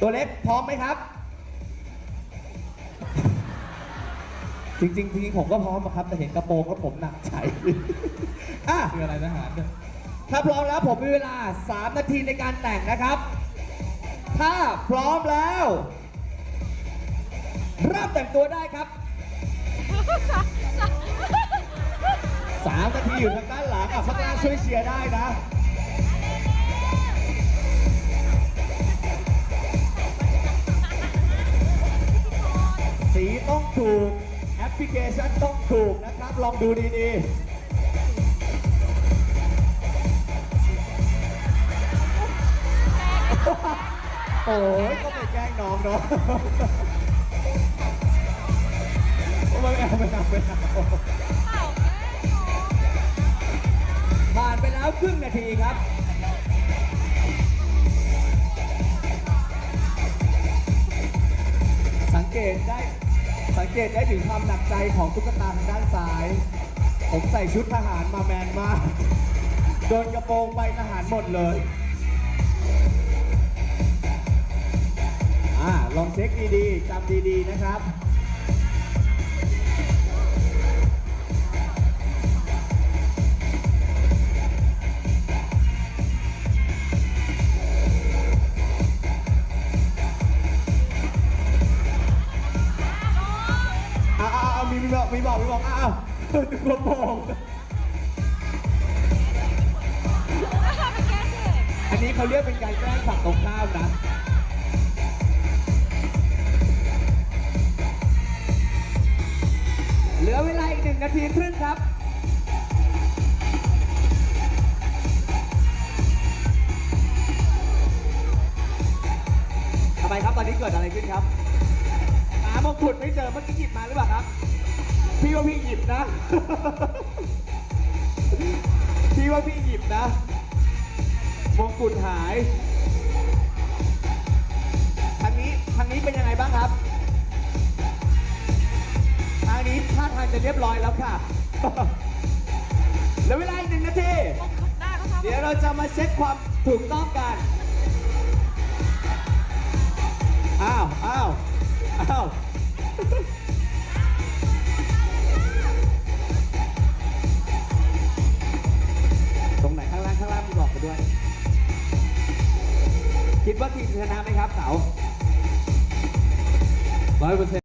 ตัวเล็กพร้อมไหมครับ จริงๆจริงๆผมก็พร้อมอะครับ แต่เห็นกระโปรงแล้วผมหนักใจอะ คืออะไรทหารเนี่ยถ้าพร้อมแล้วผมมีเวลา 3 นาทีในการแต่งนะครับ ถ้าพร้อมแล้วเริ่มแต่งตัวได้ครับ 3 นาทีอยู่ทางด้านหลังอะข้างล่างช่วยเชียร์ได้นะ ต้องถูก แอปพลิเคชันต้องถูกนะครับ ลองดูดีๆโอ้ยก็ไปแกล้งน้องเนาะไม่เอาไม่เอาไม่เอาผ่านไปแล้วครึ่งนาทีครับ สังเกตได้ สังเกตได้ถึงความหนักใจของตุ๊กตาทางด้านซ้าย ผมใส่ชุดทหารมาแมนมาก โดนกระโปรงไปทหารหมดเลย อ่า ลองเช็คดีๆจำดีๆนะครับ อาวอ้ามีมีบอกมีบอกมีบอกอ้าวกระโปรงอันนี้เขาเรียกเป็นการแกล้งฝั่งตรงข้ามนะเหลือเวลาอีกหนึ่งนาทีครึ่งครับทำไมครับตอนนี้เกิดอะไรขึ้นครับามงกุฎไม่เจอเมื่อกี้หยิบมาหรือเปล่าครับ พี่ว่าพี่หยิบนะ พี่ว่าพี่หยิบนะมงกุฎหายทางนี้ทางนี้เป็นยังไงบ้างครับทางนี้ท่าทางจะเรียบร้อยแล้วค่ะเหลือเวลาอีกหนึ่งนาทีเดี๋ยวเราจะมาเช็คความถูกต้องกัน อ้าวตรงไหนข้างล่างข้างล่างมีบอกไปด้วย คิดว่าทีมชนะไหมครับเต๋าร้อยเปอร์เซ็น